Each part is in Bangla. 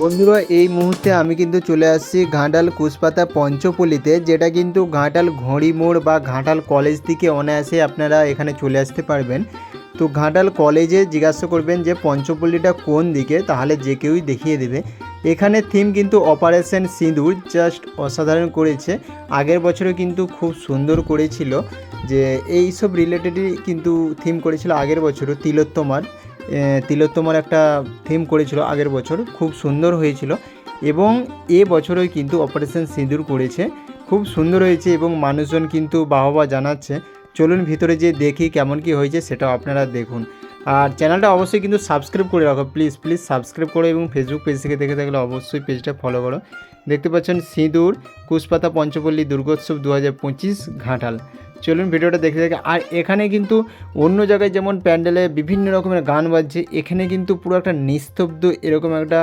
বন্ধুরা, এই মুহূর্তে আমি কিন্তু চলে আসছি ঘাটাল কুশপাতা পঞ্চপল্লিতে, যেটা কিন্তু ঘাটাল ঘড়ি মোড় বা ঘাটাল কলেজ থেকে অনায়াসে আপনারা এখানে চলে আসতে পারবেন। তো ঘাটাল কলেজে জিজ্ঞাসা করবেন যে পঞ্চপল্লিটা কোন দিকে, তাহলে যে কেউই দেখিয়ে দেবে। এখানে থিম কিন্তু অপারেশন সিঁদুর জাস্ট অসাধারণ করেছে। আগের বছরে কিন্তু খুব সুন্দর করেছিল যে এই সব রিলেটেডই কিন্তু থিম করেছিল আগের বছরও, তিলোত্তমার। তিলোত্তমার একটা থিম করেছিল আগের বছর, খুব সুন্দর হয়েছিল এবং এ বছরই কিন্তু অপারেশন সিঁদুর করেছে। খুব সুন্দর হয়েছে এবং মানুষজন কিন্তু বাহবা জানাচ্ছে, চলুন ভিতরে যে দেখি কেমন কি হয়েছে সেটাও আপনারা দেখুন। আর চ্যানেলটা অবশ্যই কিন্তু সাবস্ক্রাইব করে রাখো প্লিজ প্লিজ সাবস্ক্রাইব করো এবং ফেসবুক পেজ থেকে দেখে থাকলে অবশ্যই পেজটা ফলো করো। দেখতে পাচ্ছেন সিঁদুর, কুশপাতা পঞ্চপল্লী দুর্গোৎসব দু হাজার পঁচিশ ঘাটাল। চলুন ভিডিওটা দেখে দেখে। আর এখানে কিন্তু অন্য জায়গায় যেমন প্যান্ডেলে বিভিন্ন রকমের গান বাজছে, এখানে কিন্তু পুরো একটা নিস্তব্ধ এরকম একটা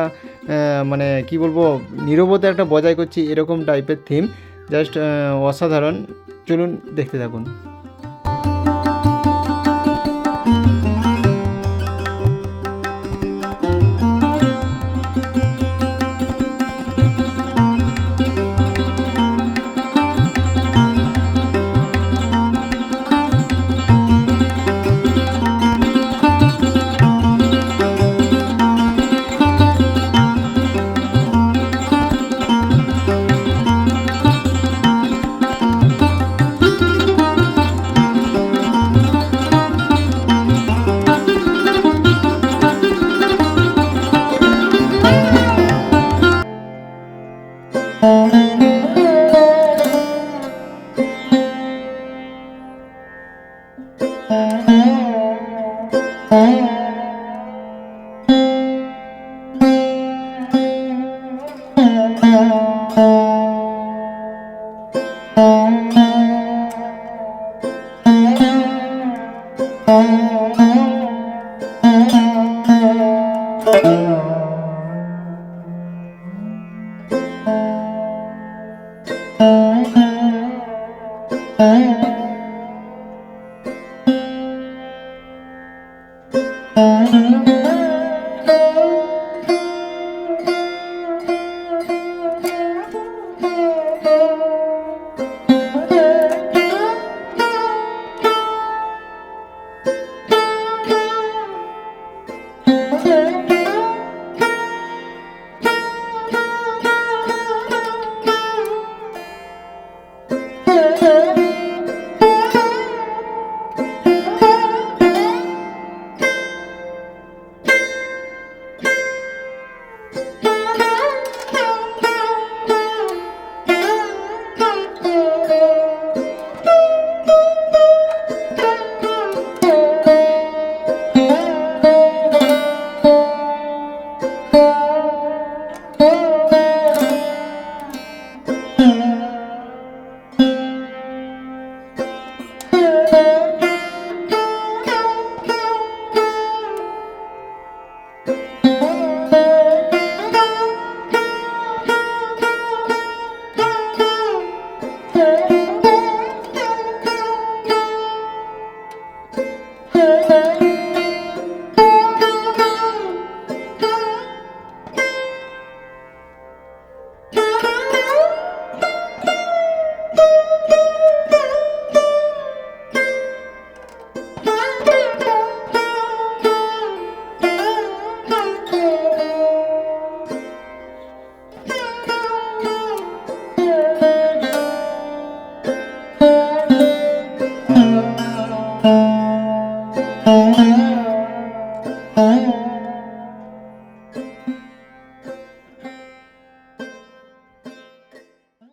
মানে কি বলব, নিরবতা একটা বজায় করছি এরকম টাইপের থিম জাস্ট অসাধারণ। চলুন দেখতে থাকুন।